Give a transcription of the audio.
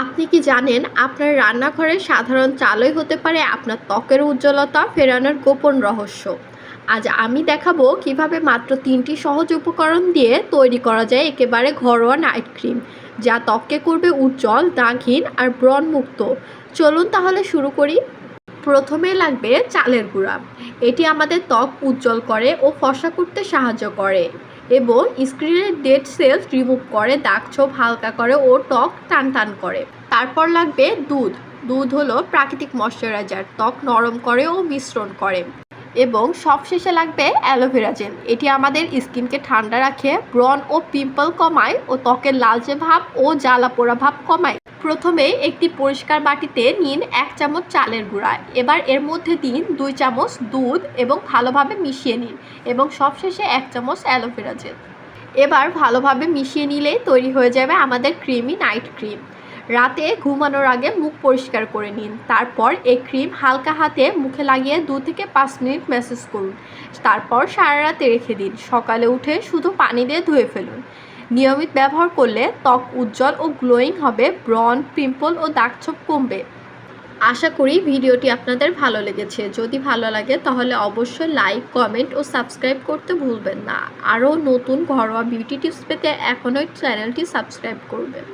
আপনি কি জানেন আপনার রান্নাঘরের সাধারণ চালই হতে পারে আপনার ত্বকের উজ্জ্বলতা ফেরানোর গোপন রহস্য। আজ আমি দেখাবো কীভাবে মাত্র তিনটি সহজ উপকরণ দিয়ে তৈরি করা যায় একেবারে ঘরোয়া নাইট ক্রিম, যা ত্বককে করবে উজ্জ্বল, দাগহীন আর ব্রণমুক্ত। চলুন তাহলে শুরু করি। প্রথমে লাগবে চালের গুঁড়া। এটি আমাদের ত্বক উজ্জ্বল করে ও ফসা করতে সাহায্য করে। এবং স্ক্রিনের ডেড সেলস রিমুভ করে, দাগ ছোপ হালকা করে ও টক টান টান করে। তারপর লাগবে দুধ। দুধ হলো প্রাকৃতিক ময়শ্চারাইজার। ত্বক নরম করে ও মিশ্রণ করে। এবং সবশেষে লাগবে অ্যালোভেরা জেল। এটি আমাদের স্কিনকে ঠান্ডা রাখে ব্রন ও পিম্পল কমায় ও ত্বকের লালচে ভাব ও জ্বালা পোড়া ভাব কমায়। প্রথমে একটি পরিষ্কার বাটিতে নিন এক চামচ চালের গুঁড়া। এবার এর মধ্যে দিন দুই চামচ দুধ এবং ভালোভাবে মিশিয়ে নিন এবং সবশেষে এক চামচ অ্যালোভেরা জেল। এবার ভালোভাবে মিশিয়ে নিলেই তৈরি হয়ে যাবে আমাদের ক্রিমি নাইট ক্রিম। রাতে ঘুমানোর আগে মুখ পরিষ্কার করে নিন। তারপর এই ক্রিম হালকা হাতে মুখে লাগিয়ে দু থেকে পাঁচ মিনিট ম্যাসেজ করুন। তারপর সারা রাতে রেখে দিন। সকালে উঠে শুধু পানি দিয়ে ধুয়ে ফেলুন। নিয়মিত ব্যবহার করলে ত্বক উজ্জ্বল ও গ্লোয়িং হবে ব্রন পিম্পল ও দাগছোপ কমবে। আশা করি ভিডিওটি আপনাদের ভালো লেগেছে। যদি ভালো লাগে তাহলে অবশ্যই লাইক, কমেন্ট ও সাবস্ক্রাইব করতে ভুলবেন না। আরও নতুন ঘরোয়া বিউটি টিপস পেতে এখনই চ্যানেলটি সাবস্ক্রাইব করবেন।